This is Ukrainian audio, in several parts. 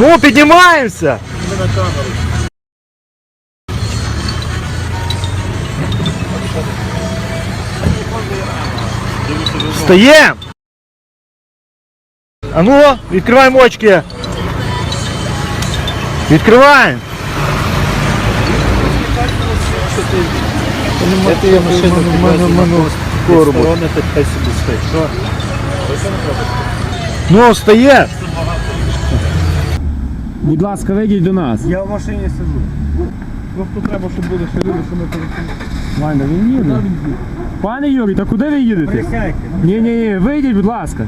Ну, піднімаємося! Встаємо! А ну, відкриваємо очки! Відкриваємо! Є машина, Сторонити, хай собі Ну, встає! Будь ласка, вийдіть до нас. Я в машині сиджу. Просто треба, щоб були ще люди, що ми перейшли. Ладно, він їде. Пане Юрій, та куди ви їдете? Присядьте. Ні, ні, ні, вийдіть, будь ласка.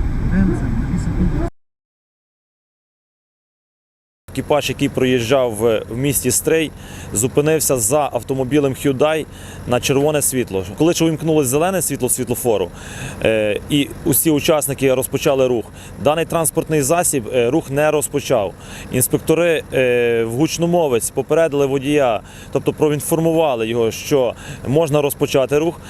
Екіпаж, який проїжджав в місті Стрий, зупинився за автомобілем Hyundai на червоне світло. Коли ж увімкнулося зелене світло світлофору, е, і усі учасники розпочали рух, даний транспортний засіб е, рух не розпочав. Інспектори е, в гучномовець попередили водія, тобто проінформували його, що можна розпочати рух.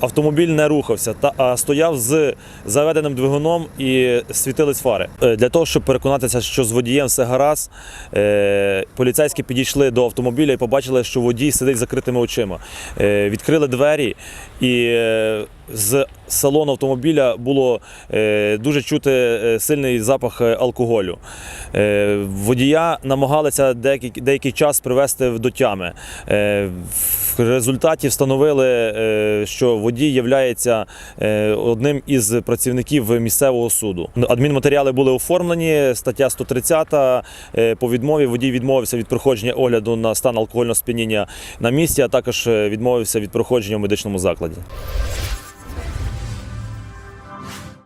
Автомобіль не рухався, а стояв з заведеним двигуном і світились фари. Для того, щоб переконатися, що з водієм все гаразд, е, поліцейські підійшли до автомобіля і побачили, що водій сидить закритими очима. Е, Відкрили двері і е, з салону автомобіля було е, дуже чути е, сильний запах е, алкоголю. Водія намагалися деякий, деякий час привести до тями. Е, В результаті встановили, що водій є одним із працівників місцевого суду. Адмінматеріали були оформлені. Стаття 130 е, по відмові водій відмовився від проходження огляду на стан алкогольного сп'яніння на місці, а також відмовився від проходження в медичному закладі.